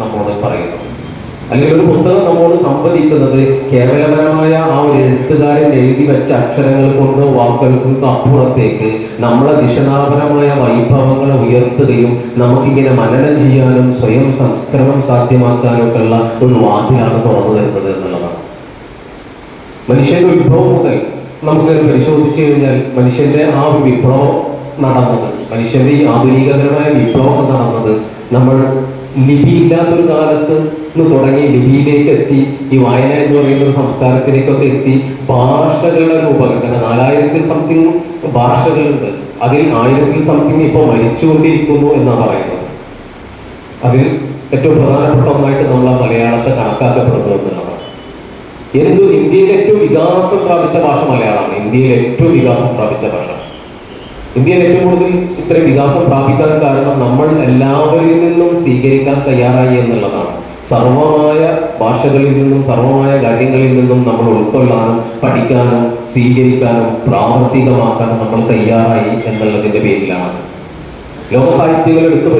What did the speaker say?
നമ്മോട് പറയുന്നത് അല്ലെങ്കിൽ ഒരു പുസ്തകം നമ്മോട് സംവദിക്കുന്നത് കേവലപരമായ ആ ഒരു എഴുത്തുകാരൻ എഴുതി വെച്ച അക്ഷരങ്ങൾ കൊണ്ട് വാക്കുകൾക്കൊക്കെ അപ്പുറത്തേക്ക് നമ്മളെ ദിശനാപരമായ വൈഭവങ്ങളെ ഉയർത്തുകയും നമുക്കിങ്ങനെ മനനം ചെയ്യാനും സ്വയം സംസ്കരണം സാധ്യമാക്കാനും ഒക്കെ ഉള്ള ഒരു വാതിലാണ് തുറന്നു തരുന്നത് എന്നുള്ളതാണ്. മനുഷ്യന്റെ വിഭവം മുതൽ നമുക്ക് പരിശോധിച്ചു കഴിഞ്ഞാൽ മനുഷ്യന്റെ ആ ഒരു വിപ്ലവം നടന്നത് മനുഷ്യന്റെ ഈ ആധുനികതരമായ വിപ്ലവം നടന്നത് നമ്മൾ ലിപി ഇല്ലാത്തൊരു കാലത്ത് നിന്ന് തുടങ്ങി ലിപിയിലേക്ക് എത്തി ഈ വായന എന്ന് പറയുന്ന ഒരു സംസ്കാരത്തിലേക്കൊക്കെ എത്തി ഭാഷകളുടെ രൂപകൽപ്പന. നാലായിരത്തിൽ സംതിങ് ഭാഷകളുണ്ട്. അതിൽ ആയിരത്തിൽ സംതിങ് ഇപ്പോൾ മരിച്ചുകൊണ്ടിരിക്കുന്നു എന്നാണ് പറയുന്നത്. അതിൽ ഏറ്റവും പ്രധാനപ്പെട്ട ഒന്നായിട്ട് നമ്മൾ ആ മലയാളത്തെ കണക്കാക്കപ്പെടുന്നു എന്നുള്ളതാണ് എന്തു ഇന്ത്യയിൽ ഏറ്റവും വികാസം പ്രാപിച്ച ഭാഷ മലയാളമാണ്. ഇന്ത്യയിൽ ഏറ്റവും വികാസം പ്രാപിച്ച ഭാഷ. ഇന്ത്യയിൽ ഏറ്റവും കൂടുതൽ ഇത്രയും വികാസം പ്രാപിക്കാൻ കാരണം സ്വീകരിക്കാൻ തയ്യാറായി എന്നുള്ളതാണ്. സർവമായ ഭാഷകളിൽ നിന്നും സർവമായ കാര്യങ്ങളിൽ നിന്നും നമ്മൾ ഉൾക്കൊള്ളാനും പഠിക്കാനും സ്വീകരിക്കാനും പ്രാവർത്തികമാക്കാനും നമ്മൾ തയ്യാറായി എന്നുള്ളതിന്റെ പേരിലാണ്. ലോക സാഹിത്യങ്ങൾ എടുത്തു